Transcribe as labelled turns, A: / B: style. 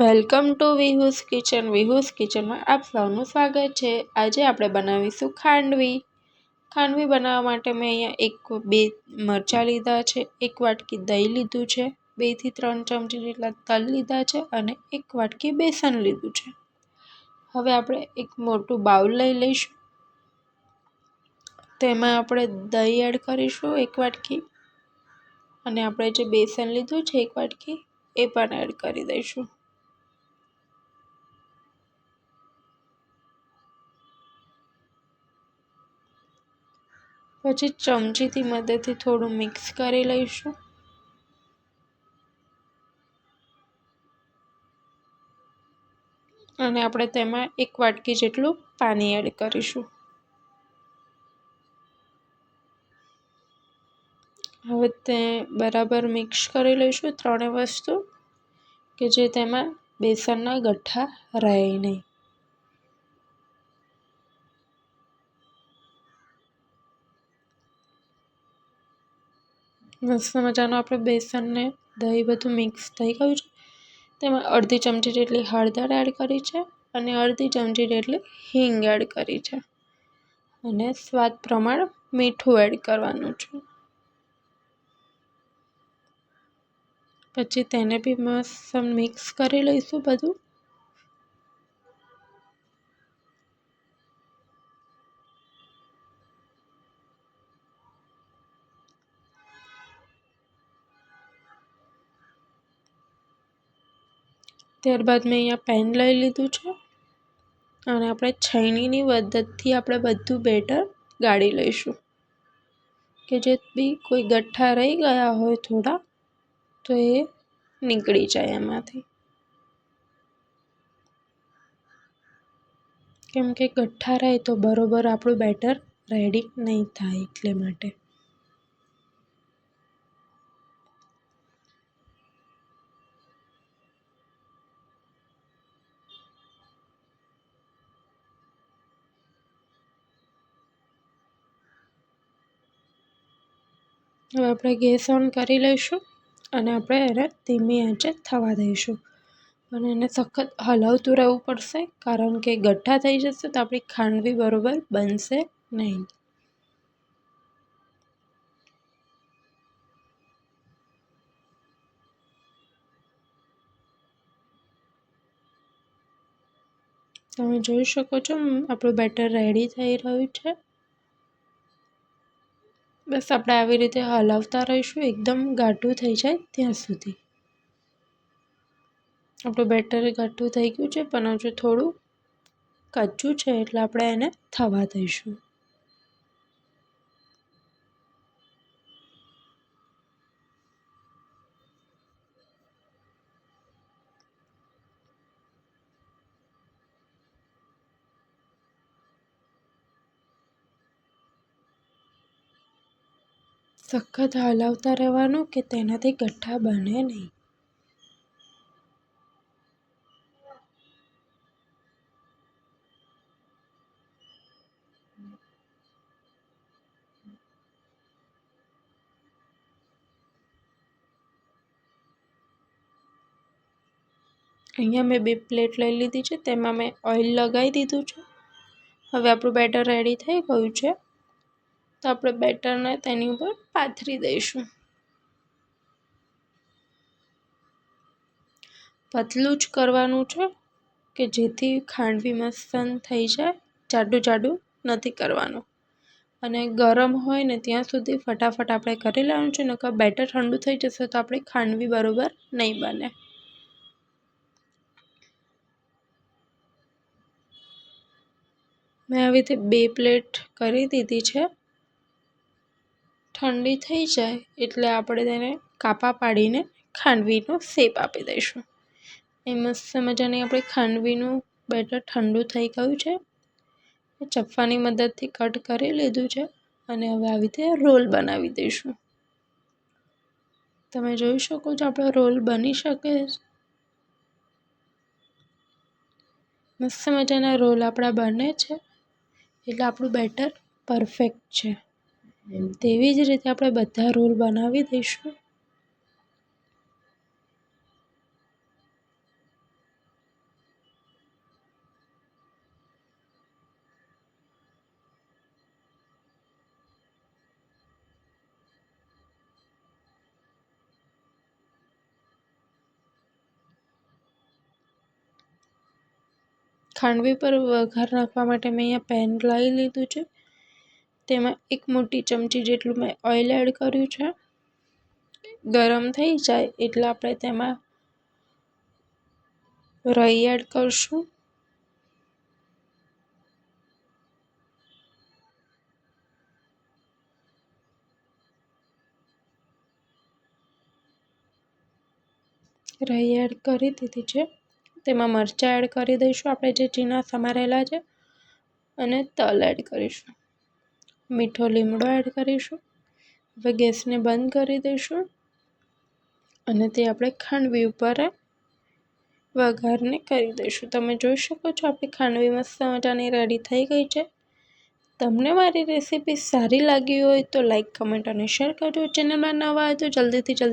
A: Welcome to Vihu's kitchen, Vihu's કિચનમાં આપ સૌનું સ્વાગત છે. આજે આપણે બનાવીશું ખાંડવી. ખાંડવી બનાવવા માટે મેં અહીંયા એક, બે મરચાં લીધા છે, એક વાટકી દહીં લીધું છે, બેથી ત્રણ ચમચી જેટલા તલ લીધા છે અને એક વાટકી બેસન લીધું છે. હવે આપણે એક મોટું બાઉલ લઈ લઈશું. તેમાં આપણે દહીં એડ કરીશું એક વાટકી અને આપણે જે બેસન લીધું છે એક વાટકી, એ પણ એડ કરી દઈશું. પછી ચમચીથી મદદથી થોડું મિક્સ કરી લઈશું. અને આપણે તેમાં એક વાટકી જેટલું પાણી એડ કરીશું. હવે તે બરાબર મિક્સ કરી લઈશું ત્રણેય વસ્તુ, કે જે તેમાં બેસનના ગઠ્ઠા રહે નહીં. મસ્ત મજાનું આપણે બેસનને દહીં બધું મિક્સ થઈ ગયું છે. તેમાં અડધી ચમચી જેટલી હળદર એડ કરી છે અને અડધી ચમચી જેટલી હિંગ એડ કરી છે. અને સ્વાદ પ્રમાણ મીઠું એડ કરવાનું છે. પછી તેને બી મસ્ત મિક્સ કરી લઈશું બધું. ત્યારબાદ મેં અહીંયા પેન લઈ લીધું છે અને આપણે છૈણીની મદદથી આપણે બધું બેટર ગાળી લઈશું. કે જે બી કોઈ ગઠ્ઠા રહી ગયા હોય થોડા, તો એ નીકળી જાય એમાંથી. કેમ કે ગઠ્ઠા રહે તો બરોબર આપણું બેટર રેડી નહીં થાય એટલે માટે. હવે આપણે ગેસ ઓન કરી લઈશું અને આપણે એને ધીમી આંચે થવા દઈશું. અને એને સખત હલાવતું રહેવું પડશે, કારણ કે ગઠ્ઠા થઈ જશે તો આપણી ખાંડવી બરોબર બનશે નહીં. તમે જોઈ શકો છો આપણું બેટર રેડી થઈ રહ્યું છે. બસ આપણે આવી રીતે હલાવતા રહીશું, એકદમ ગાઢું થઈ જાય ત્યાં સુધી. આપણું બેટર ગાઢું થઈ ગયું છે, પણ હજુ થોડું કચ્ચું છે એટલે આપણે એને થવા દઈશું. સખત હલાવતા રહેવાનું કે તેનાથી ગઠ્ઠા બને નહીં? અહીંયા મેં બે પ્લેટ લઈ લીધી છે, તેમાં મેં ઓઇલ લગાવી દીધું છે. હવે આપણું બેટર રેડી થઈ ગયું છે. તો આપણે બેટરને તેની ઉપર પાથરી દઈશું. પતલું જ કરવાનું છે કે જેથી ખાંડવી મસ્તન થઈ જાય. જાડું જાડું નથી કરવાનું. અને ગરમ હોય ને ત્યાં સુધી ફટાફટ આપણે કરી લેવાનું છે, નકર બેટર ઠંડુ થઈ જશે તો આપણી ખાંડવી બરોબર નહીં બને. મેં આવી રીતે બે પ્લેટ કરી દીધી છે. ઠંડી થઈ જાય એટલે આપણે તેને કાપા પાડીને ખાંડવીનો શેપ આપી દઈશું. એ મસ્ત મજાની આપણે ખાંડવીનું બેટર ઠંડુ થઈ ગયું છે. ચપ્પાની મદદથી કટ કરી લીધું છે અને હવે આવી રીતે રોલ બનાવી દઈશું. તમે જોઈ શકો છો આપણો રોલ બની શકે મસ્ત મજાના રોલ આપણા બને છે. એટલે આપણું બેટર પરફેક્ટ છે. તેવી જ રીતે આપણે બધા રોલ બનાવી દઈશું. ખાંડવી પર વઘાર નાખવા માટે મેં અહીંયા પેન લાવી લીધું છે. તેમાં એક મોટી ચમચી જેટલું મેં ઓઇલ એડ કર્યું છે. ગરમ થઈ જાય એટલે આપણે તેમાં રઈ એડ કરશું. રાઈ એડ કરી દીધી છે. તેમાં મરચાં એડ કરી દઈશું. આપણે જે ચીના સમારેલા છે અને તલ એડ કરીશું. મીઠો લીમડો એડ કરીશું. હવે ગેસને બંધ કરી દઈશું. અને તે આપણે ખાંડવી ઉપર વઘારને કરી દઈશું. તમે જોઈ શકો છો આપણી ખાંડવી મસ્ત મજાની રેડી થઈ ગઈ છે. તમને મારી રેસીપી સારી લાગી હોય તો લાઇક કમેન્ટ અને શેર કરજો. ચેનલમાં નવા હોય તો જલ્દીથી જલ્દી